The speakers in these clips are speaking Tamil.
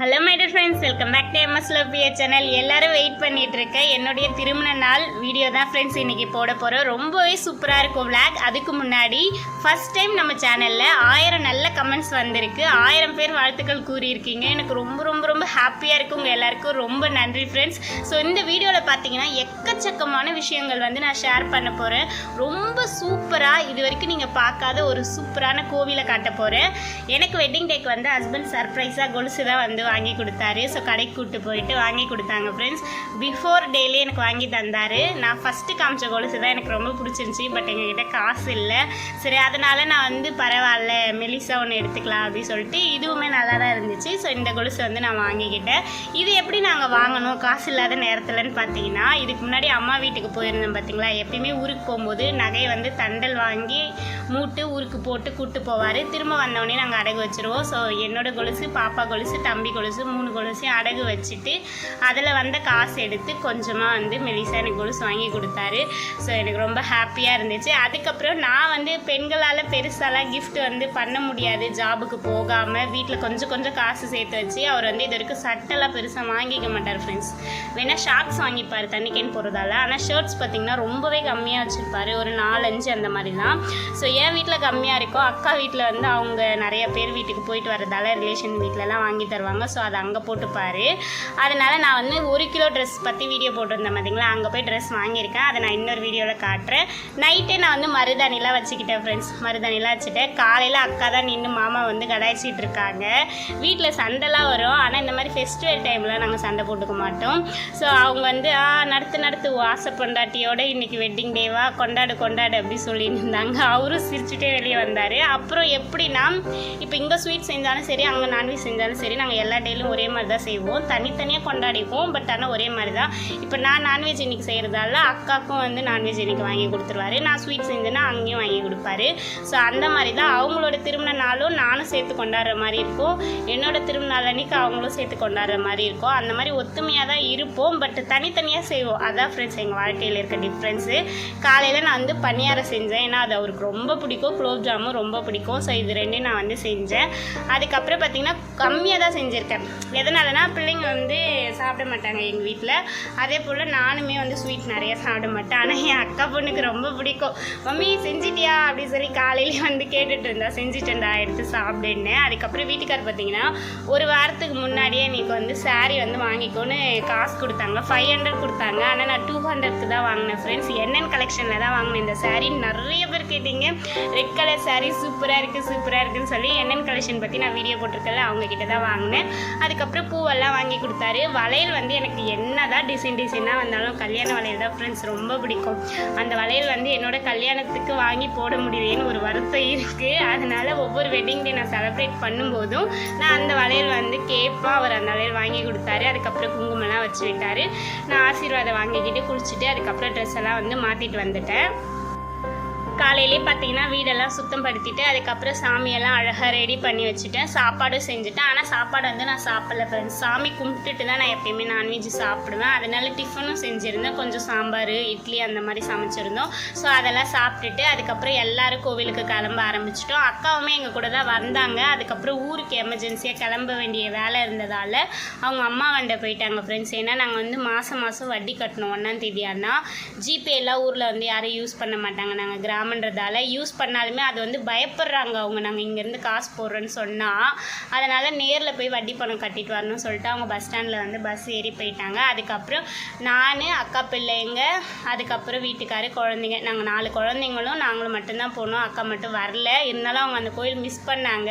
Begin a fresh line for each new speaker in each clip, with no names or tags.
Hello my dear friends welcome back to MS லோபியா channel எல்லாரும் வெயிட் பண்ணிட்டு இருக்க என்னுடைய திருமண நாள் வீடியோ தான் ஃப்ரெண்ட்ஸ் இன்னைக்கு போட போகிறோம் ரொம்பவே சூப்பராக இருக்கும் விளாக் அதுக்கு முன்னாடி ஃபஸ்ட் டைம் நம்ம சேனலில் ஆயிரம் நல்ல கமெண்ட்ஸ் வந்திருக்கு. ஆயிரம் பேர் வாழ்த்துக்கள் கூறியிருக்கீங்க. எனக்கு ரொம்ப ரொம்ப ரொம்ப ஹாப்பியாக இருக்கு. உங்கள் எல்லாருக்கும் ரொம்ப நன்றி ஃப்ரெண்ட்ஸ் ஸோ இந்த வீடியோவில் பார்த்தீங்கன்னா எக்கச்சக்கமான விஷயங்கள் வந்து நான் ஷேர் பண்ண போகிறேன் ரொம்ப சூப்பராக இது வரைக்கும் நீங்கள் பார்க்காத ஒரு சூப்பரான கோவிலை காட்ட போகிறேன் எனக்கு வெட்டிங் டேக்கு வந்து ஹஸ்பண்ட் சர்ப்ரைஸாக கொலுசு தான் வந்து வாங்கி கொடுத்தாரு. ஸோ கடைக்கு கூப்பிட்டு போயிட்டு வாங்கி கொடுத்தாங்க ஃப்ரெண்ட்ஸ் பிஃபோர் டேலே எனக்கு வாங்கி தந்தார். நான் ஃபஸ்ட்டு காமிச்ச கொலுசு தான் எனக்கு ரொம்ப பிடிச்சிருந்துச்சி பட் எங்ககிட்ட காசு இல்லை. சரி அதனால் நான் வந்து பரவாயில்ல மெலிசா ஒன்று எடுத்துக்கலாம் அப்படின்னு சொல்லிட்டு இதுவுமே நல்லா தான் இருந்துச்சு. ஸோ இந்த கொலுசு வந்து நான் வாங்கிக்கிட்டேன். இது எப்படி நாங்கள் வாங்கணும்? காசு இல்லாத நேரத்தில்னு பார்த்தீங்கன்னா இதுக்கு முன்னாடி அம்மா வீட்டுக்கு போயிருந்தேன் பார்த்தீங்களா? எப்பயுமே ஊருக்கு போகும்போது நகை வந்து தண்டல் வாங்கி மூட்டு ஊருக்கு போட்டு கூட்டு போவார். திரும்ப வந்தோடனே நாங்கள் அடகு வச்சுருவோம். ஸோ என்னோட கொலுசு பாப்பா கொலுசு தம்பி கொலுசு மூணு கொலுசையும் அடகு வச்சுட்டு அதில் வந்த காசு எடுத்து கொஞ்சமாக வந்து மெலிசா எனக்கு கொலுசு வாங்கி கொடுத்தாரு. ஸோ எனக்கு ரொம்ப ஹாப்பியாக இருந்துச்சு. அதுக்கப்புறம் நான் வந்து பெண்களால் பெருசாலாம் கிஃப்ட் வந்து பண்ண முடியாது. ஜாபுக்கு போகாமல் வீட்டில் கொஞ்சம் கொஞ்சம் காசு சேர்த்து வச்சு அவர் வந்து இது வரைக்கும் சட்டெல்லாம் பெருசாக வாங்கிக்க மாட்டார் ஃப்ரெண்ட்ஸ் வேணால் ஷார்ட்ஸ் வாங்கிப்பார் தண்ணி போகிறதால ஆனால் ஷர்ட்ஸ் பார்த்தீங்கன்னா ரொம்பவே கம்மியாக வச்சுருப்பாரு. ஒரு நாலஞ்சு அந்த மாதிரி தான் ஸோ என் வீட்டில் கம்மியாக இருக்கோ அக்கா வீட்டில் வந்து அவங்க நிறைய பேர் வீட்டுக்கு போயிட்டு வரதால ரிலேஷன் வீட்டிலலாம் வாங்கி தருவாங்க. ஸோ அதை அங்கே போட்டுப்பார். அதனால் நான் வந்து ஒரு கிலோ ட்ரெஸ் பற்றி வீடியோ போட்டிருந்தேன் பார்த்தீங்களா அங்கே போய் ட்ரெஸ் வாங்கியிருக்கேன். அதை நான் இன்னொரு வீடியோவில் காட்டுறேன். நைட்டே நான் வந்து மருதாணிலாம் வச்சுக்கிட்டேன் ஃப்ரெண்ட்ஸ் மருதாணிலாம் வச்சுட்டேன் காலையில் அக்கா தான் நின்று மாமா வந்து கடாய்ச்சிட்டு இருக்காங்க. வீட்டில் சண்டைலாம் வரும். ஆனால் இந்த மாதிரி ஃபெஸ்டிவல் டைமில் நாங்கள் சண்டை போட்டுக்க மாட்டோம். ஸோ அவங்க வந்து ஆ நடத்து நடத்து ஆசை பொண்டாட்டியோட இன்றைக்கி வெட்டிங் டேவாக கொண்டாடு கொண்டாடு அப்படி சொல்லிட்டு இருந்தாங்க. அவரும் சிரிச்சுட்டே வெளியே வந்தார். அப்புறம் எப்படின்னா இப்போ இங்கே ஸ்வீட் செஞ்சாலும் சரி அங்கே நான்வெஜ் செஞ்சாலும் சரி நாங்கள் எல்லா டேலும் ஒரே மாதிரி தான் செய்வோம். தனித்தனியாக கொண்டாடிப்போம். பட் ஆனால் ஒரே மாதிரி தான். இப்போ நான் நான்வெஜ் இன்னைக்கு செய்கிறதால அக்காவுக்கும் வந்து நான்வெஜ் இன்னைக்கு வாங்கி கொடுத்துருவாரு. நான் ஸ்வீட் செஞ்சேன்னா அங்கேயும் வாங்கி கொடுப்பாரு. ஸோ அந்த மாதிரி தான் அவங்களோட திருமண நாளும் நானும் சேர்த்து கொண்டாடுற மாதிரி இருக்கும். என்னோட திருமண நாள் அன்னைக்கு அவங்களும் சேர்த்து கொண்டாடுற மாதிரி இருக்கும். அந்த மாதிரி ஒத்துமையாக தான் இருப்போம். பட் தனித்தனியாக செய்வோம். அதான் ஃப்ரெண்ட்ஸ் எங்கள் வாழ்க்கையில் இருக்க டிஃப்ரென்ஸு காலையில் நான் வந்து பணியாரம் செஞ்சேன். ஏன்னா அது அவருக்கு ரொம்ப பிடிக்கும். குலோப் ஜாமும் ரொம்ப பிடிக்கும். ஸோ இது ரெண்டையும் நான் வந்து செஞ்சேன். அதுக்கப்புறம் பார்த்தீங்கன்னா கம்மியாக தான் செஞ்சேன். வச்சுருக்கேன் எதனாலனா பிள்ளைங்க வந்து சாப்பிட மாட்டாங்க எங்கள் வீட்டில் அதே போல் நானுமே வந்து ஸ்வீட் நிறைய சாப்பிட மாட்டேன். ஆனால் என் அக்கா பொண்ணுக்கு ரொம்ப பிடிக்கும். மம்மி செஞ்சிட்டியா? அப்படின்னு சொல்லி காலையிலேயே வந்து கேட்டுட்டு இருந்தா செஞ்சுட்டேன்டா எடுத்து சாப்பிடுன்னு. அதுக்கப்புறம் வீட்டுக்கார் பார்த்தீங்கன்னா ஒரு வாரத்துக்கு முன்னாடியே எனக்கு வந்து சாரீ வந்து வாங்கிக்கோன்னு காசு கொடுத்தாங்க. ஃபைவ் ஹண்ட்ரட் கொடுத்தாங்க. ஆனால் நான் டூ ஹண்ட்ரட்க்கு தான் வாங்கினேன் ஃப்ரெண்ட்ஸ் என்னென்ன கலெக்ஷனில் தான் வாங்கினேன்? இந்த saree நிறைய பேர் கேட்டீங்க. ரெட் கலர் சாரீ சூப்பராக இருக்குது சூப்பராக இருக்குன்னு சொல்லி என்னென்ன கலெக்ஷன் பற்றி நான் வீடியோ போட்டிருக்கல அவங்க கிட்ட தான் வாங்கினேன். அதுக்கப்புறம் பூவெல்லாம் வாங்கி கொடுத்தாரு. வளையல் வந்து எனக்கு என்ன தான் டிசைன் டிசைனாக வந்தாலும் கல்யாண வளையல் தான் ஃப்ரெண்ட்ஸ் ரொம்ப பிடிக்கும். அந்த வளையல் வந்து என்னோட கல்யாணத்துக்கு வாங்கி போட முடியலையேன்னு ஒரு வருத்தம் இருக்குது அதனால் ஒவ்வொரு வெட்டிங் டே நான் செலப்ரேட் பண்ணும்போதும் நான் அந்த வளையல் வந்து கேட்பேன் அவர் அந்த வளையல் வாங்கி கொடுத்தாரு. அதுக்கப்புறம் குங்குமம்லாம் வச்சு விட்டார். நான் ஆசீர்வாதம் வாங்கிக்கிட்டு குளிச்சுட்டு அதுக்கப்புறம் ட்ரெஸ் எல்லாம் வந்து மாற்றிட்டு வந்துட்டேன். காலையிலே பார்த்தீங்கன்னா வீடெல்லாம் சுத்தம் படுத்திட்டு அதுக்கப்புறம் சாமியெல்லாம் அழகாக ரெடி பண்ணி வச்சுட்டேன் சாப்பாடும் செஞ்சுட்டேன் ஆனால் சாப்பாடு வந்து நான் சாப்பிடல ஃப்ரெண்ட்ஸ் சாமி கும்பிட்டுட்டு தான் நான் எப்பயுமே நான்வெஜ் சாப்பிடுவேன். அதனால டிஃபனும் செஞ்சுருந்தேன். கொஞ்சம் சாம்பார் இட்லி அந்த மாதிரி சமைச்சிருந்தோம். ஸோ அதெல்லாம் சாப்பிட்டுட்டு அதுக்கப்புறம் எல்லாரும் கோவிலுக்கு கிளம்ப ஆரம்பிச்சிட்டோம். அக்காவுமே எங்கள் கூட தான் வந்தாங்க. அதுக்கப்புறம் ஊருக்கு எமர்ஜென்சியாக கிளம்ப வேண்டிய வேலை இருந்ததால் அவங்க அம்மா வண்ட போயிட்டாங்க ஃப்ரெண்ட்ஸ் ஏன்னா நாங்கள் வந்து மாதம் மாதம் வட்டி கட்டணும் ஒன்றாம் தேதியானா. ஆனால் ஜிபே எல்லாம் ஊரில் வந்து யாரும் யூஸ் பண்ண மாட்டாங்க. நாங்கள் கிராமன்றதால யூஸ் பண்ணாலுமே அது வந்து பயப்படுறாங்க அவங்க. நாங்கள் இங்கேருந்து காசு போடுறோன்னு சொன்னால் அதனால் நேரில் போய் வட்டி பணம் கட்டிட்டு வரணும்னு சொல்லிட்டு அவங்க பஸ் ஸ்டாண்டில் வந்து பஸ் ஏறி போயிட்டாங்க. அதுக்கப்புறம் நான் அக்கா பிள்ளைங்க அதுக்கப்புறம் வீட்டுக்காரு குழந்தைங்க நாங்கள் நாலு குழந்தைங்களும் நாங்களும் மட்டும்தான் போனோம். அக்கா மட்டும் வரல. இருந்தாலும் அவங்க அந்த கோயில் மிஸ் பண்ணாங்க.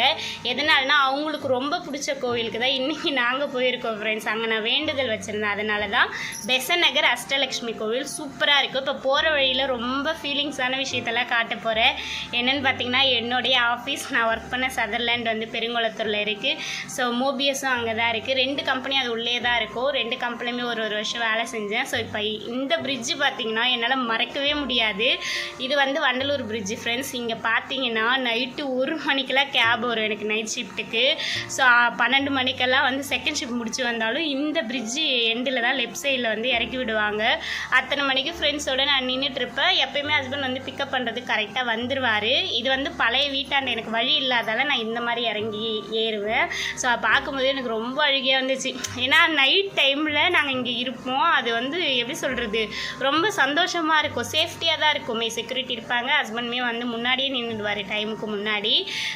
எதனால்னா அவங்களுக்கு ரொம்ப பிடிச்ச கோவிலுக்கு தான் இன்றைக்கி நாங்கள் போயிருக்கோம் ஃப்ரெண்ட்ஸ் அங்கே நான் வேண்டுதல் வச்சுருந்தேன். அதனால தான் பெசன் நகர் அஷ்டலக்ஷ்மி கோவில் சூப்பராக இருக்கும். இப்போ போகிற வழியில் ரொம்ப ஃபீலிங்ஸான விஷயத்தெல்லாம் காட்ட போகிறேன் என்னென்னு பார்த்தீங்கன்னா என்னுடைய ஆஃபீஸ் நான் ஒர்க் பண்ண சதர்லேண்ட் வந்து பெருங்குளத்தூரில் இருக்குது ஸோ மோபியஸும் அங்கே தான் இருக்குது ரெண்டு கம்பெனி அது உள்ளே தான் இருக்கும். ரெண்டு கம்பெனியுமே ஒரு ஒரு வருஷம் வேலை செஞ்சேன். ஸோ இப்போ இந்த பிரிட்ஜு பார்த்தீங்கன்னா என்னால் மறக்கவே முடியாது. இது வந்து வண்டலூர் பிரிட்ஜ் ஃப்ரெண்ட்ஸ் இங்கே பார்த்தீங்கன்னா நைட்டு ஒரு மணிக்கெல்லாம் கேப் வரும் எனக்கு நைட் ஷிஃப்ட்டுக்கு ஸோ பன்னெண்டு மணிக்கெல்லாம் வந்து செகண்ட் ஷிஃப்ட் முடிச்சு வந்தாலும் இந்த பிரிட்ஜு எண்டில் தான் லெஃப்ட் சைடில் வந்து இறக்கி விடுவாங்க. அத்தனை மணிக்கு ஃப்ரெண்ட்ஸோட நான் நின்றுட்டு இருப்பேன். எப்பயுமே ஹஸ்பண்ட் வந்து பிக்கப் பண்ணுறது கரெக்டாக வந்துடுவார் இது வந்து பழைய வீட்டாண்ட எனக்கு வழி இல்லாதால நான் இந்த மாதிரி இறங்கி ஏறுவேன். ஸோ பார்க்கும்போது எனக்கு ரொம்ப அழுகையாக வந்துச்சு. ஏன்னா நைட் டைமில் நாங்கள் இங்கே இருப்போம். அது வந்து எப்படி சொல்கிறது ரொம்ப சந்தோஷமாக இருக்கும். சேஃப்டியாக தான் இருக்குமே. செக்யூரிட்டி இருப்பாங்க. ஹஸ்பண்டுமே வந்து முன்னாடியே நின்றுடுவார் டைமுக்கு முன்னாடி.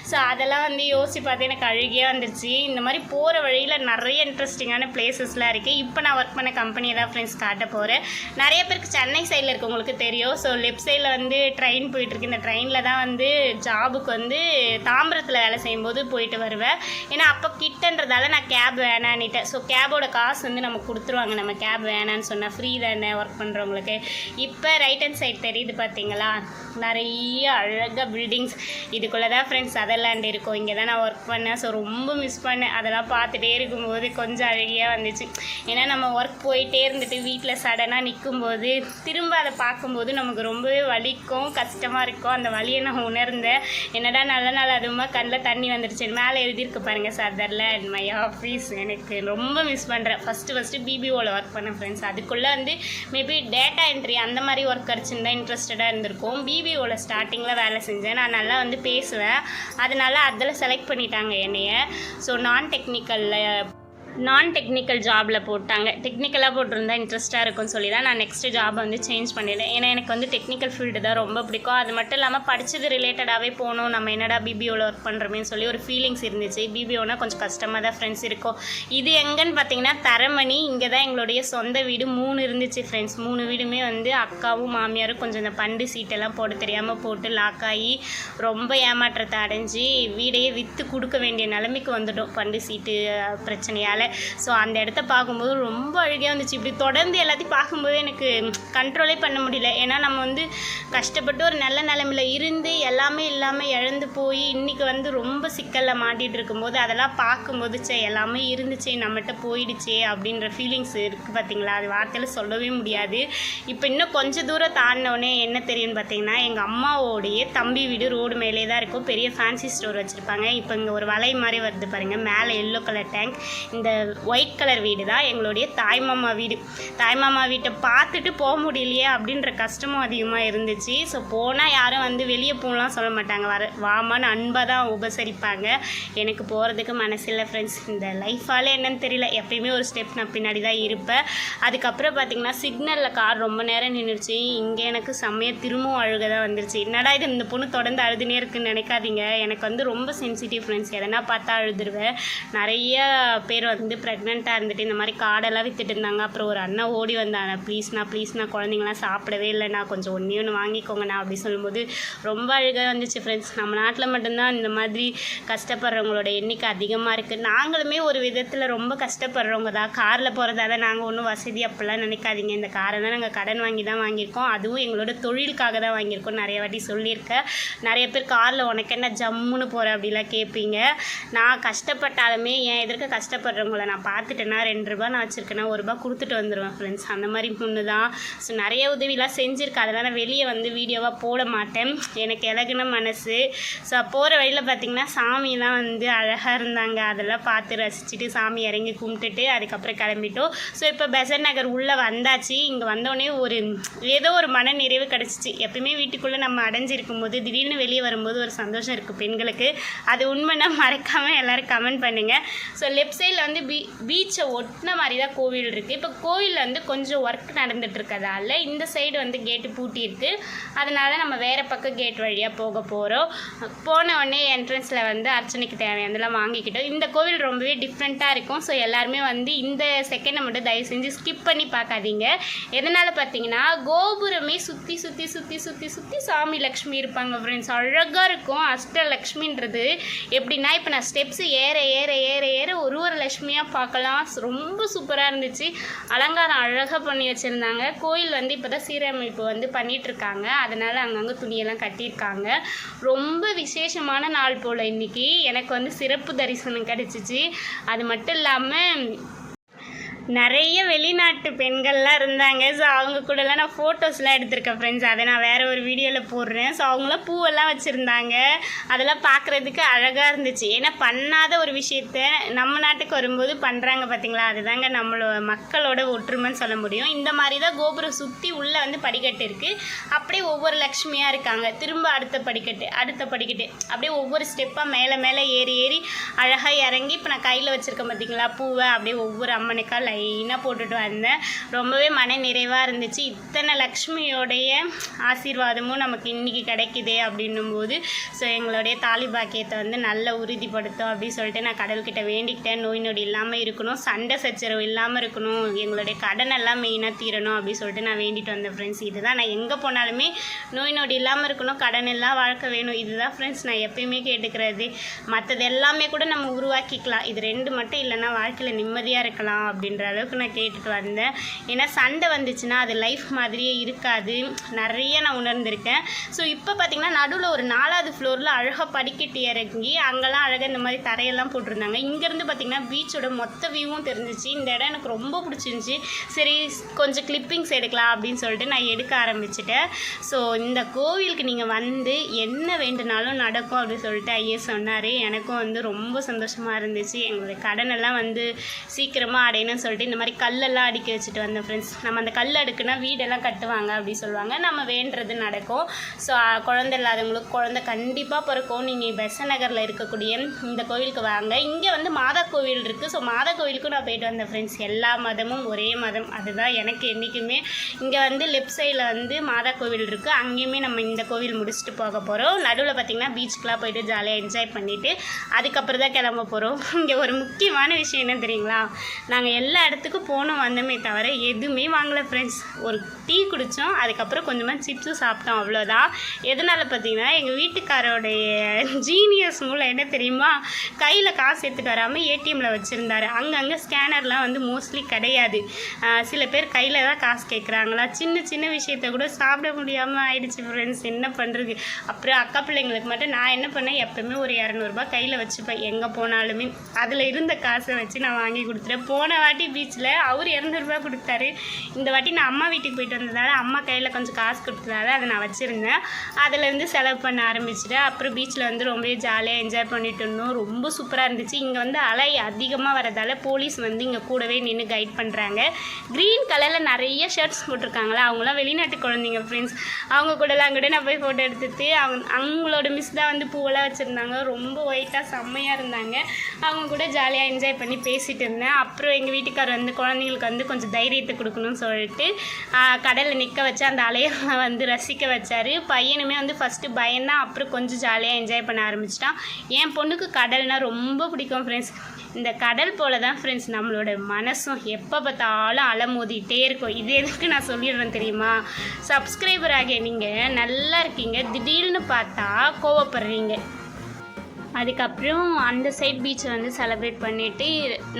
ஸோ அதெல்லாம் வந்து யோசிச்சு பார்த்து எனக்கு அழுகையாக வந்துருச்சு. இந்த மாதிரி போகிற வழியில் நிறைய இன்ட்ரெஸ்டிங்கான பிளேசஸ்லாம் இருக்குது இப்போ நான் ஒர்க் பண்ண கம்பெனியை தான் ஃப்ரெண்ட்ஸ் காட்ட போகிறேன் நிறைய பேருக்கு சென்னை சைடில் இருக்கவங்களுக்கு தெரியும். ஸோ லெஃப்ட் சைடில் வந்து ட்ரெயின் போயிட்டுருக்கு. இந்த ட்ரெயினில் தான் வந்து ஜாபுக்கு வந்து தாம்பரத்தில் வேலை செய்யும்போது போயிட்டு வருவேன் ஏன்னா அப்போ கிட்டன்றதால நான் கேப் வேணான்னுட்டேன். ஸோ கேபோட காசு வந்து நம்ம கொடுத்துருவாங்க. நம்ம கேப் வேணான்னு சொன்னால் ஃப்ரீ தானே ஒர்க் பண்ணுறவங்களுக்கு இப்போ ரைட் ஹேண்ட் சைட் தெரியுது பார்த்தீங்களா நிறைய அழகாக பில்டிங்ஸ் இதுக்குள்ளே தான் ஃப்ரெண்ட்ஸ் அதர்லாண்ட் இருக்கும். இங்கே தான் நான் ஒர்க் பண்ணேன். ஸோ ரொம்ப மிஸ் பண்ணேன். அதெல்லாம் பார்த்துட்டே இருக்கும்போது கொஞ்சம் அழகியாக வந்துச்சு. ஏன்னா நம்ம ஒர்க் போயிட்டே இருந்துட்டு வீட்டில் சடனாக நிற்கும்போது திரும்ப அதை பார்க்கும்போது நமக்கு ரொம்பவே வலிக்கும் கஷ்டமாக இருக்கும் அந்த வழியை நான் உணர்ந்தேன். என்னடா நல்ல நாள் அதுவுமா கண்ணில் தண்ணி வந்துடுச்சு மேலே எழுதியிருக்கு பாருங்கள் சதர்லாண்ட் மை ஆஃபீஸ் எனக்கு ரொம்ப மிஸ் பண்ணுறேன் ஃபஸ்ட்டு ஃபஸ்ட்டு பிபிஓவில் ஒர்க் பண்ணேன் ஃப்ரெண்ட்ஸ் அதுக்குள்ளே வந்து மேபி டேட்டா என்ட்ரி அந்த மாதிரி ஒர்க் கிடச்சிருந்தா இன்ட்ரெஸ்டடாக இருந்திருக்கும். பிபிஓவில் ஸ்டார்டிங்கில் வேலை செஞ்சேன். நான் நல்லா வந்து பேசுவேன். அதனால அதில் செலக்ட் பண்ணிட்டாங்க என்னைய. ஸோ நான் டெக்னிக்கலில் நான் டெக்னிக்கல் ஜாபில் போட்டாங்க. டெக்னிக்கலாக போட்டிருந்தா இன்ட்ரெஸ்ட்டாக இருக்கும்னு சொல்லி தான் நான் நெக்ஸ்ட் ஜாப் வந்து சேஞ்ச் பண்ணிடுறேன் ஏன்னா எனக்கு வந்து டெக்னிக்கல் ஃபீல்டு தான் ரொம்ப பிடிக்கும். அது மட்டும் இல்லாமல் படித்தது ரிலேட்டடாகவே போகணும். நம்ம என்னடா பிபிஓவில் ஒர்க் பண்ணுறோமேன்னு சொல்லி ஒரு ஃபீலிங்ஸ் இருந்துச்சு. பிபிஓனா கொஞ்சம் கஷ்டமாக தான் ஃப்ரெண்ட்ஸ் இருக்கும். இது எங்கன்னு பார்த்தீங்கன்னா தரமணி இங்கே தான் எங்களுடைய சொந்த வீடு மூணு இருந்துச்சு ஃப்ரெண்ட்ஸ் மூணு வீடுமே வந்து அக்காவும் மாமியாரும் கொஞ்சம் இந்த பண்டு சீட்டெல்லாம் போட தெரியாமல் போட்டு லாக் ஆகி ரொம்ப ஏமாற்றத்தை அடைஞ்சு வீடையே விற்று கொடுக்க வேண்டிய நிலைமைக்கு வந்துட்டோம். பண்டு சீட்டு பிரச்சனையால். பிரச்சனையால் ஸோ அந்த இடத்த பார்க்கும்போது ரொம்ப அழுகையாக வந்துச்சு இப்படி தொடர்ந்து எல்லாத்தையும் பார்க்கும்போது எனக்கு கண்ட்ரோலே பண்ண முடியல. ஏன்னா நம்ம வந்து கஷ்டப்பட்டு ஒரு நல்ல நிலமையில இருந்து எல்லாமே இல்லாமல் இழந்து போய் இன்றைக்கி வந்து ரொம்ப சிக்கலில் மாட்டிகிட்டு இருக்கும்போது அதெல்லாம் பார்க்கும்போது சே எல்லாமே இருந்துச்சே நம்மகிட்ட போயிடுச்சே அப்படின்ற ஃபீலிங்ஸ் இருக்குது பார்த்தீங்களா அது வார்த்தையில் சொல்லவே முடியாது. இப்போ இன்னும் கொஞ்சம் தூரம் தாண்டினோடனே என்ன தெரியும்னு பார்த்தீங்கன்னா எங்கள் அம்மாவோடைய தம்பி வீடு ரோடு மேலே தான் இருக்கும். பெரிய ஃபேன்சி ஸ்டோர் வச்சுருப்பாங்க. இப்போ இங்கே ஒரு வலை மாதிரி வருது பாருங்கள் மேலே எல்லோ கலர் டேங்க் இந்த ஒயிட் கலர் வீடு தான் எங்களுடைய தாய்மாமா வீடு. தாய்மாமா வீட்டை பார்த்துட்டு போக முடியலையே அப்படின்ற கஷ்டமும் அதிகமாக இருந்துச்சு. ஸோ போனால் யாரும் வந்து வெளியே போகலாம் சொல்ல மாட்டாங்க. வர வாமான்னு அன்பாக தான் உபசரிப்பாங்க. எனக்கு போகிறதுக்கு மனசில்லை ஃப்ரெண்ட்ஸ் இந்த லைஃபால் என்னன்னு தெரியல. எப்பயுமே ஒரு ஸ்டெப் நான் பின்னாடி தான் இருப்பேன். அதுக்கப்புறம் பார்த்தீங்கன்னா சிக்னலில் கார் ரொம்ப நேரம் நின்றுச்சு இங்கே எனக்கு செம்மையாக திரும்பவும் அழுக தான் வந்துருச்சு. என்னடா இது இந்த பொண்ணு தொடர்ந்து அழுதுனே இருக்குன்னு நினைக்காதீங்க. எனக்கு வந்து ரொம்ப சென்சிட்டிவ் ஃப்ரெண்ட்ஸ் எதனா பார்த்தா அழுதுருவேன். நிறைய பேர் வந்து ப்ரெக்னெண்ட்டாக இருந்துட்டு இந்த மாதிரி காடெல்லாம் வித்துட்டு இருந்தாங்க. அப்புறம் ஒரு அண்ணன் ஓடி வந்தாங்க. ப்ளீஸ்ண்ணா ப்ளீஸ்ண்ணா குழந்தைங்களாம் சாப்பிடவே இல்லைண்ணா. கொஞ்சம் ஒன்றே ஒன்று வாங்கிக்கோங்கண்ணா அப்படி சொல்லும்போது ரொம்ப அழகாக வந்துச்சு ஃப்ரெண்ட்ஸ் நம்ம நாட்டில் மட்டும்தான் இந்த மாதிரி கஷ்டப்படுறவங்களோட எண்ணிக்கை அதிகமாக இருக்குது நாங்களுமே ஒரு விதத்தில் ரொம்ப கஷ்டப்படுறவங்க தான். காரில் போகிறதால நாங்கள் ஒன்றும் வசதி அப்படிலாம் நினைக்காதீங்க. இந்த காரை தான் நாங்கள் கடன் வாங்கி தான் வாங்கியிருக்கோம். அதுவும் எங்களோட தொழிலுக்காக தான் வாங்கியிருக்கோம் நிறைய வாட்டி சொல்லியிருக்கேன் நிறைய பேர் காரில் உனக்கு என்ன ஜம்முன்னு போகிற அப்படிலாம் கேட்பீங்க நான் கஷ்டப்பட்டாலுமே என் எதிர்க்க கஷ்டப்படுறவங்க உங்களை நான் பார்த்துட்டேன்னா ரெண்டு ரூபா நான் வச்சுருக்கேன்னா ஒரு ரூபா கொடுத்துட்டு வந்துடுவேன் ஃப்ரெண்ட்ஸ் அந்த மாதிரி பொண்ணு தான். ஸோ நிறைய உதவிலாம் செஞ்சுருக்கேன் அதெல்லாம் நான் வெளியே வந்து வீடியோவாக போட மாட்டேன். எனக்கு இலகுன மனசு. ஸோ போகிற வழியில் பார்த்தீங்கன்னா சாமிலாம் வந்து அழகாக இருந்தாங்க. அதெல்லாம் பார்த்து ரசிச்சுட்டு சாமி இறங்கி கும்பிட்டுட்டு அதுக்கப்புறம் கிளம்பிட்டோம். ஸோ இப்போ பெசன் நகர் உள்ளே வந்தாச்சு. இங்கே வந்தோடனே ஒரு ஏதோ ஒரு மன நிறைவு கிடச்சிச்சு. எப்பயுமே வீட்டுக்குள்ளே நம்ம அடைஞ்சிருக்கும் போது திடீர்னு வெளியே வரும்போது ஒரு சந்தோஷம் இருக்குது பெண்களுக்கு. அது உண்மைன்னா மறக்காமல் எல்லோரும் கமெண்ட் பண்ணுங்கள் ஸோ லெஃப்ட் சைடில் வந்து பீ பீச்சை ஒட்டின மாதிரி தான் கோவில் இருக்குது இப்போ கோவிலில் வந்து கொஞ்சம் ஒர்க் நடந்துட்டு இந்த சைடு வந்து கேட்டு பூட்டியிருக்கு. அதனால் அதனால நம்ம வேறு பக்கம் கேட் வழியாக போக போகிறோம் போன உடனே என்ட்ரன்ஸில் வந்து அர்ச்சனைக்கு தேவையானதெல்லாம் வாங்கிக்கிட்டோம். இந்த கோவில் ரொம்பவே டிஃப்ரெண்ட்டாக இருக்கும். ஸோ எல்லாருமே வந்து இந்த செகண்டை மட்டும் தயவு செஞ்சு ஸ்கிப் பண்ணி பார்க்காதீங்க. எதனால் பார்த்தீங்கன்னா கோபுரமே சுற்றி சுற்றி சுற்றி சுற்றி சுற்றி சாமி லக்ஷ்மி இருப்பாங்க ஃப்ரெண்ட்ஸ் அழகாக இருக்கும். அஷ்டலக்ஷ்மின்றது எப்படின்னா இப்போ நான் ஸ்டெப்ஸ் ஏற ஏற ஏற ஏற ஒரு ஒரு லக்ஷ்மி அருமையாக பார்க்கலாம். ரொம்ப சூப்பராக இருந்துச்சு. அலங்காரம் அழகாக பண்ணி வச்சுருந்தாங்க. கோயில் வந்து இப்போ தான் சீரமைப்பு வந்து பண்ணிகிட்ருக்காங்க அதனால் அங்கங்கே துணியெல்லாம் கட்டியிருக்காங்க. ரொம்ப விசேஷமான நாள் போல் இன்றைக்கி எனக்கு வந்து சிறப்பு தரிசனம் கிடச்சிச்சு. அது மட்டும் இல்லாமல் நிறைய வெளிநாட்டு பெண்கள்லாம் இருந்தாங்க. ஸோ அவங்க கூடலாம் நான் ஃபோட்டோஸ்லாம் எடுத்திருக்கேன் ஃப்ரெண்ட்ஸ் அதை நான் வேறு ஒரு வீடியோவில் போடுறேன். ஸோ அவங்களாம் பூவெல்லாம் வச்சுருந்தாங்க. அதெல்லாம் பார்க்குறதுக்கு அழகாக இருந்துச்சு. ஏன்னா பண்ணாத ஒரு விஷயத்த நம்ம நாட்டுக்கு வரும்போது பண்ணுறாங்க பார்த்தீங்களா அதுதாங்க நம்மளோட மக்களோட ஒற்றுமைன்னு சொல்ல முடியும். இந்த மாதிரி தான் கோபுரம் சுற்றி உள்ளே வந்து படிக்கட்டு இருக்குது அப்படியே ஒவ்வொரு லக்ஷ்மியாக இருக்காங்க. திரும்ப அடுத்த படிக்கட்டு அடுத்த படிக்கட்டு. அப்படியே ஒவ்வொரு ஸ்டெப்பாக மேலே மேலே ஏறி ஏறி அழகாக இறங்கி இப்போ நான் கையில் வச்சுருக்கேன் பார்த்தீங்களா பூவை அப்படியே ஒவ்வொரு அம்மனுக்கா லைனாக போட்டுட்டு வந்தேன். ரொம்பவே மன நிறைவாக இருந்துச்சு. இத்தனை லக்ஷ்மியோடைய ஆசீர்வாதமும் நமக்கு இன்றைக்கி கிடைக்குதே அப்படின்னும் போது ஸோ எங்களுடைய தாலி பாக்கியத்தை வந்து நல்ல உறுதிப்படுத்தும் அப்படின்னு சொல்லிட்டு நான் கடவுள்கிட்ட வேண்டிக்கிட்டேன். நோய் நொடி இல்லாமல் இருக்கணும் சண்டை சச்சரவு இல்லாமல் இருக்கணும் எங்களுடைய கடன் எல்லாம் மெயினாக தீரணும் அப்படின்னு சொல்லிட்டு நான் வேண்டிட்டு வந்தேன் ஃப்ரெண்ட்ஸ் இதுதான் நான் எங்கே போனாலுமே நோய் நொடி இல்லாமல் இருக்கணும் கடன் எல்லாம் வாழ்க்கை வேணும். இதுதான் ஃப்ரெண்ட்ஸ் நான் எப்பயுமே கேட்டுக்கிறது. மற்றது எல்லாமே கூட நம்ம உருவாக்கிக்கலாம். இது ரெண்டு மட்டும் இல்லைன்னா வாழ்க்கையில் நிம்மதியாக இருக்கலாம் அப்படின்ற அளவுக்கு நான் கேட்டுட்டு வந்தேன். ஏன்னா சண்டை வந்துச்சுன்னா அது லைஃப் மாதிரியே இருக்காது. நிறைய நான் உணர்ந்திருக்கேன். ஸோ இப்போ பார்த்தீங்கன்னா நடுவில் ஒரு நாலாவது ஃப்ளோரில் அழகாக படிக்கட்டு இறங்கி அங்கெல்லாம் அழகாக இந்த மாதிரி தரையெல்லாம் போட்டிருந்தாங்க. இங்கேருந்து பார்த்தீங்கன்னா பீச்சோட மொத்த வியூவும் தெரிஞ்சிச்சு. இந்த இடம் எனக்கு ரொம்ப பிடிச்சிருந்துச்சி. சரி கொஞ்சம் கிளிப்பிங்ஸ் எடுக்கலாம் அப்படின்னு சொல்லிட்டு நான் எடுக்க ஆரம்பிச்சிட்டேன். ஸோ இந்த கோவிலுக்கு நீங்கள் வந்து என்ன வேண்டுனாலும் நடக்கும் அப்படின்னு சொல்லிட்டு ஐயா சொன்னார். எனக்கும் வந்து ரொம்ப சந்தோஷமாக இருந்துச்சு. எங்களுடைய கடனெல்லாம் வந்து சீக்கிரமாக அடையணும்னு சொல்லிட்டு இந்த மாதிரி கல்லெல்லாம் அடுக்கி வச்சுட்டு வந்தேன் ஃப்ரெண்ட்ஸ் நம்ம அந்த கல் அடுக்குனா வீடெல்லாம் கட்டுவாங்க அப்படின்னு சொல்லுவாங்க. நம்ம வேண்டுறது நடக்கும். ஸோ குழந்தை இல்லாதவங்களுக்கு குழந்தை கண்டிப்பாக பிறக்கும். நீங்கள் பெச நகரில் இருக்கக்கூடிய இந்த கோவிலுக்கு வாங்க. இங்கே வந்து மாதா கோவில் இருக்குது ஸோ மாதா கோவிலுக்கும் நான் போயிட்டு வந்தேன் ஃப்ரெண்ட்ஸ் எல்லா மதமும் ஒரே மதம். அதுதான் எனக்கு என்றைக்குமே இங்கே வந்து லெஃப்ட் சைடில் வந்து மாதா கோவில் இருக்குது அங்கேயுமே நம்ம இந்த கோவில் முடிச்சுட்டு போக போகிறோம் நடுவில் பார்த்திங்கன்னா பீச்சுக்கெலாம் போயிட்டு ஜாலியாக என்ஜாய் பண்ணிவிட்டு அதுக்கப்புறம் தான் கிளம்ப போகிறோம் இங்கே ஒரு முக்கியமான விஷயம் என்ன தெரியுங்களா? நாங்கள் எல்லா எல்லா இடத்துக்கும் போனோம் வந்தோமே தவிர எதுவுமே வாங்கலை ஃப்ரெண்ட்ஸ் ஒரு டீ குடித்தோம் அதுக்கப்புறம் கொஞ்சமாக சிப்ஸும் சாப்பிட்டோம் அவ்வளோதான் எதனால் பார்த்தீங்கன்னா எங்கள் வீட்டுக்காரோடைய ஜீனியஸ் மூலம் என்ன தெரியுமா? கையில் காசு எடுத்துகிட்டு வராமல் ஏடிஎம்மில் வச்சுருந்தாரு. அங்கங்கே ஸ்கேனர்லாம் வந்து மோஸ்ட்லி கிடையாது. சில பேர் கையில் தான் காசு கேட்குறாங்களா சின்ன சின்ன விஷயத்த கூட சாப்பிட முடியாமல் ஆயிடுச்சு ஃப்ரெண்ட்ஸ் என்ன பண்ணுறது அப்புறம் அக்கா பிள்ளைங்களுக்கு மட்டும் நான் என்ன பண்ணேன்? எப்போவுமே ஒரு இரநூறுபா கையில் வச்சுப்பேன். எங்கே போனாலுமே. அதில் இருந்த காசை வச்சு நான் வாங்கி கொடுத்துட்டேன். போன வாட்டி பீச்சில் அவர் இரநூறுபா கொடுத்தாரு. இந்த வாட்டி நான் அம்மா வீட்டுக்கு போயிட்டு வந்ததால் அம்மா கையில் கொஞ்சம் காசு கொடுத்ததால அதை நான் வச்சுருந்தேன். அதுலேருந்து செலவு பண்ண ஆரம்பிச்சிட்டேன் அப்புறம் பீச்சில் வந்து ரொம்பவே ஜாலியாக என்ஜாய் பண்ணிட்டு இருந்தோம். ரொம்ப சூப்பராக இருந்துச்சு. இங்கே வந்து அலை அதிகமாக வரதால போலீஸ் வந்து இங்கே கூடவே நின்று கைட் பண்ணுறாங்க க்ரீன் கலரில் நிறைய ஷர்ட்ஸ் போட்டிருக்காங்களா? அவங்களாம் வெளிநாட்டு குழந்தைங்க ஃப்ரெண்ட்ஸ் அவங்க கூடலாம் கூட நான் போய் ஃபோட்டோ எடுத்துட்டு அவங்க அவங்களோட மிஸ் தான் வந்து பூவெல்லாம் வச்சுருந்தாங்க. ரொம்ப ஒயிட்டாக செம்மையாக இருந்தாங்க. அவங்க கூட ஜாலியாக என்ஜாய் பண்ணி பேசிகிட்டு இருந்தேன். அப்புறம் எங்கள் வீட்டுக்கு வீட்டுக்கார் வந்து குழந்தைங்களுக்கு வந்து கொஞ்சம் தைரியத்தை கொடுக்கணும்னு சொல்லிட்டு கடலில் நிற்க வச்சு அந்த அலையெல்லாம் வந்து ரசிக்க வச்சார். பையனுமே வந்து ஃபஸ்ட்டு பயந்தான் அப்புறம் கொஞ்சம் ஜாலியாக என்ஜாய் பண்ண ஆரம்பிச்சிட்டான். என் பொண்ணுக்கு கடல்னால் ரொம்ப பிடிக்கும் ஃப்ரெண்ட்ஸ் இந்த கடல் போல தான் ஃப்ரெண்ட்ஸ் நம்மளோட மனசும் எப்போ பார்த்தாலும் அலமோதிட்டே இருக்கும். இது எதுக்கு நான் சொல்லிடுறேன் தெரியுமா? சப்ஸ்கிரைபர் ஆகிய நீங்கள் நல்லா இருக்கீங்க. திடீர்னு பார்த்தா கோவப்படுறீங்க. அதுக்கப்புறம் அந்த சைட் பீச்சை வந்து செலிப்ரேட் பண்ணிவிட்டு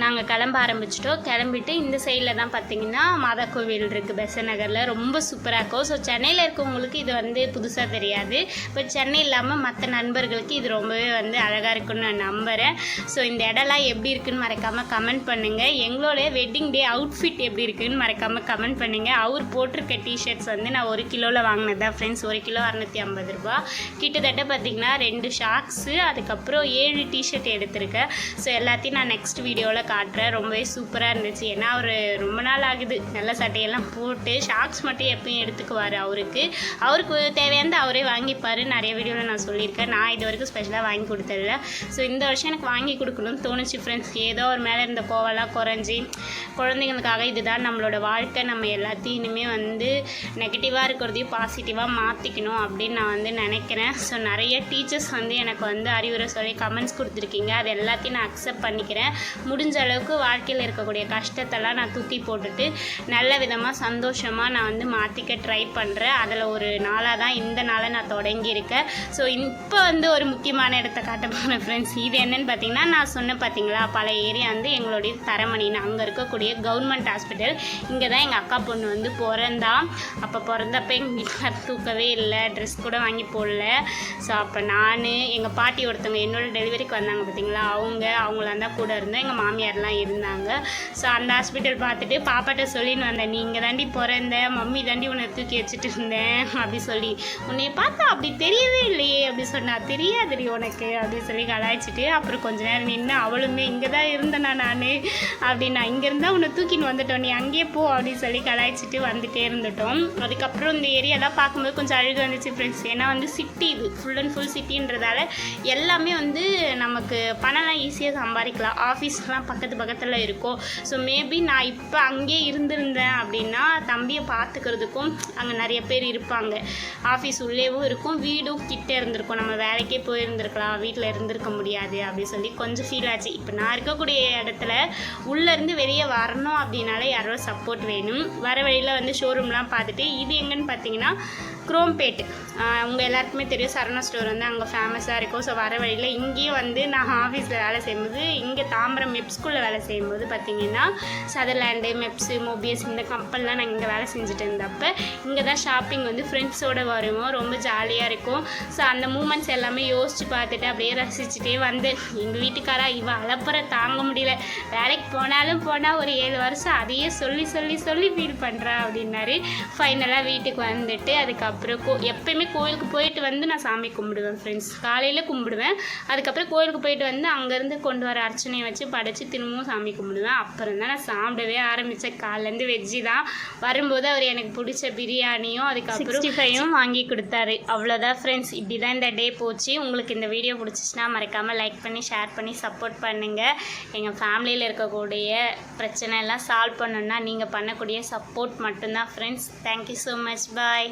நாங்கள் கிளம்ப ஆரம்பிச்சிட்டோம். கிளம்பிட்டு இந்த சைடில் தான் பார்த்தீங்கன்னா மாதா கோவில் இருக்குது பெச நகரில் ரொம்ப சூப்பராக இருக்கும். ஸோ சென்னையில் இருக்கவங்களுக்கு இது வந்து புதுசாக தெரியாது. இப்போ சென்னை இல்லாமல் மற்ற நண்பர்களுக்கு இது ரொம்பவே வந்து அழகாக இருக்குன்னு நான் நம்புகிறேன் ஸோ இந்த இடம்லாம் எப்படி இருக்குன்னு மறக்காமல் கமெண்ட் பண்ணுங்கள் எங்களோட வெட்டிங் டே அவுட்ஃபிட் எப்படி இருக்குன்னு மறக்காமல் கமெண்ட் பண்ணுங்கள் அவர் போட்டிருக்க டிஷர்ட்ஸ் வந்து நான் ஒரு கிலோவில் வாங்கினது தான் ஃப்ரெண்ட்ஸ் ஒரு கிலோ அறநூற்றி ஐம்பது ரூபா கிட்டத்தட்ட பார்த்தீங்கன்னா ரெண்டு ஷார்ட்ஸு அதுக்கப்புறம் அப்புறம் ஏழு டிஷர்ட் எடுத்திருக்கேன். ஸோ எல்லாத்தையும் நான் நெக்ஸ்ட் வீடியோவில் காட்டுறேன். ரொம்பவே சூப்பராக இருந்துச்சு. ஏன்னா அவர் ரொம்ப நாள் ஆகுது. நல்ல சட்டையெல்லாம் போட்டு ஷார்ட்ஸ் மட்டும் எப்பயும் எடுத்துக்குவார் அவருக்கு. அவருக்கு தேவையானது அவரே வாங்கிப்பார். நிறைய வீடியோவில் நான் சொல்லியிருக்கேன். நான் இது வரைக்கும் ஸ்பெஷலாக வாங்கி கொடுத்ததில்ல. ஸோ இந்த வருஷம் எனக்கு வாங்கி கொடுக்கணும்னு தோணுச்சு ஃப்ரெண்ட்ஸ் ஏதோ ஒரு மேலே இருந்த கோவெல்லாம் குறைஞ்சி குழந்தைங்களுக்காக இதுதான் நம்மளோட வாழ்க்கை. நம்ம எல்லாத்தையும் இனிமேல் வந்து நெகட்டிவாக இருக்கிறதையும் பாசிட்டிவாக மாற்றிக்கணும் அப்படின்னு நான் வந்து நினைக்கிறேன். ஸோ நிறைய டீச்சர்ஸ் வந்து எனக்கு வந்து அறிவுரை சொல்லி கமெண்ட்ஸ் கொடுத்துருக்கீங்க. அது எல்லாத்தையும் நான் அக்செப்ட் பண்ணிக்கிறேன். முடிஞ்ச அளவுக்கு வாழ்க்கையில் இருக்கக்கூடிய கஷ்டத்தெல்லாம் நான் தூக்கி போட்டுட்டு நல்ல விதமாக சந்தோஷமாக நான் வந்து மாற்றிக்க ட்ரை பண்ணுறேன் அதில் ஒரு நாளாக தான் இந்த நாளை நான் தொடங்கியிருக்கேன் ஸோ இப்போ வந்து ஒரு முக்கியமான இடத்த காட்ட போகிறேன் ஃப்ரெண்ட்ஸ் இது என்னென்னு பார்த்தீங்கன்னா நான் சொன்னேன் பார்த்தீங்களா பல ஏரியா வந்து எங்களுடைய தரமணின்னு. அங்கே இருக்கக்கூடிய இருக்கக்கூடிய கவர்மெண்ட் ஹாஸ்பிட்டல் இங்கே தான் எங்கள் அக்கா பொண்ணு வந்து பிறந்தா. அப்போ பிறந்தப்ப எங்கள் வீட்டில் தூக்கவே இல்லை. ட்ரெஸ் கூட வாங்கி போடல. ஸோ அப்போ நான் எங்கள் பாட்டி ஒருத்தவங்க என்னோட டெலிவரிக்கு வந்தாங்க பார்த்தீங்களா அவங்க அவங்களாம் தான் கூட இருந்தோம். எங்கள் மாமியார்லாம் இருந்தாங்க. ஸோ அந்த ஹாஸ்பிட்டல் பார்த்துட்டு பாப்பாட்ட சொல்லின்னு வந்தேன். நீங்கள் தாண்டி பிறந்த மம்மி தாண்டி உன்னை தூக்கி வச்சுட்டு இருந்தேன். அப்படி சொல்லி உன்னை பார்த்தா அப்படி தெரியவே இல்லையே. அப்படி சொன்னா தெரியாதுடி உனக்கு. அப்படின்னு சொல்லி கலாய்ச்சிட்டு அப்புறம் கொஞ்ச நேரம் நின்று அவளுமே இங்கே தான் இருந்தேனா நான்? அப்படி நான் இங்கே இருந்தால் உன்னை தூக்கின்னு வந்துட்டோம். நீ அங்கேயே போ. அப்படின்னு சொல்லி கலாய்ச்சிட்டு வந்துட்டே இருந்துட்டோம். அதுக்கப்புறம் இந்த ஏரியாலாம் பார்க்கும்போது கொஞ்சம் அழுகு வந்துச்சு ஃப்ரெண்ட்ஸ் ஏன்னா வந்து சிட்டி இது ஃபுல் அண்ட் ஃபுல் சிட்டின்றதால எல்லாமே வந்து நமக்கு பணம்லாம் ஈஸியாக சம்பாதிக்கலாம். ஆஃபீஸ்லாம் பக்கத்து பக்கத்தில் இருக்கும். ஸோ மேபி நான் இப்போ அங்கேயே இருந்திருந்தேன் அப்படின்னா தம்பியை பார்த்துக்கிறதுக்கும் அங்கே நிறைய பேர் இருப்பாங்க. ஆஃபீஸ் உள்ளேவும் இருக்கும். வீடும் கிட்டே இருந்திருக்கும். நம்ம வேலைக்கே போயிருந்திருக்கலாம். வீட்டில் இருந்திருக்க முடியாது அப்படி சொல்லி கொஞ்சம் ஃபீல் ஆச்சு. இப்போ நான் இருக்கக்கூடிய இடத்துல உள்ளேருந்து வெளியே வரணும் அப்படின்னாலே யாரோ சப்போர்ட் வேணும். வர வழியில் வந்து ஷோரூம்லாம் பார்த்துட்டு இது எங்கன்னு பார்த்தீங்கன்னா குரோம்பேட் உங்கள் எல்லாருக்குமே தெரியும் சரணா ஸ்டோர் வந்து அங்கே ஃபேமஸாக இருக்கும். ஸோ வர வழியில் இங்கேயும் வந்து நான் ஆஃபீஸில் வேலை செய்யும்போது இங்கே தாம்பரம் மெப்ஸ்குள்ளே வேலை செய்யும்போது பார்த்தீங்கன்னா சதர்லேண்டு மெப்ஸு மொபியஸ் இந்த கம்பெனிலாம் நான் இங்கே வேலை செஞ்சுட்டு இருந்தப்போ இங்கே தான் ஷாப்பிங் வந்து ஃப்ரெண்ட்ஸோடு வருவோம். ரொம்ப ஜாலியாக இருக்கும். ஸோ அந்த மூமெண்ட்ஸ் எல்லாமே யோசித்து பார்த்துட்டு அப்படியே ரசிச்சுட்டே வந்து எங்கள் வீட்டுக்காரா இவ அலப்புற தாங்க முடியல. வேலைக்கு போனாலும் போனால் ஒரு ஏழு வருஷம் அதையே சொல்லி சொல்லி சொல்லி ஃபீல் பண்ணுறா அப்படின்னாரு. ஃபைனலாக வீட்டுக்கு வந்துட்டு அதுக்கப்புறம் அப்புறம் கோ எப்பயுமே கோயிலுக்கு போயிட்டு வந்து நான் சாமி கும்பிடுவேன் ஃப்ரெண்ட்ஸ் காலையில் கும்பிடுவேன். அதுக்கப்புறம் கோயிலுக்கு போயிட்டு வந்து அங்கேருந்து கொண்டு வர அர்ச்சனையை வச்சு படைச்சி திரும்பவும் சாமி கும்பிடுவேன். அப்புறம் தான் நான் சாப்பிடவே ஆரம்பித்தேன் காலையிலேருந்து வெஜ்ஜி தான். வரும்போது அவர் எனக்கு பிடிச்ச பிரியாணியும் அதுக்கப்புறம் ஃபைவும் வாங்கி கொடுத்தாரு. அவ்வளோதான் ஃப்ரெண்ட்ஸ் இப்படி தான் இந்த டே போச்சு. உங்களுக்கு இந்த வீடியோ பிடிச்சிச்சின்னா மறக்காமல் லைக் பண்ணி ஷேர் பண்ணி சப்போர்ட் பண்ணுங்கள் எங்கள் ஃபேமிலியில் இருக்கக்கூடிய பிரச்சனை எல்லாம் சால்வ் பண்ணணும்னா நீங்கள் பண்ணக்கூடிய சப்போர்ட் மட்டும்தான் friends thank you so much bye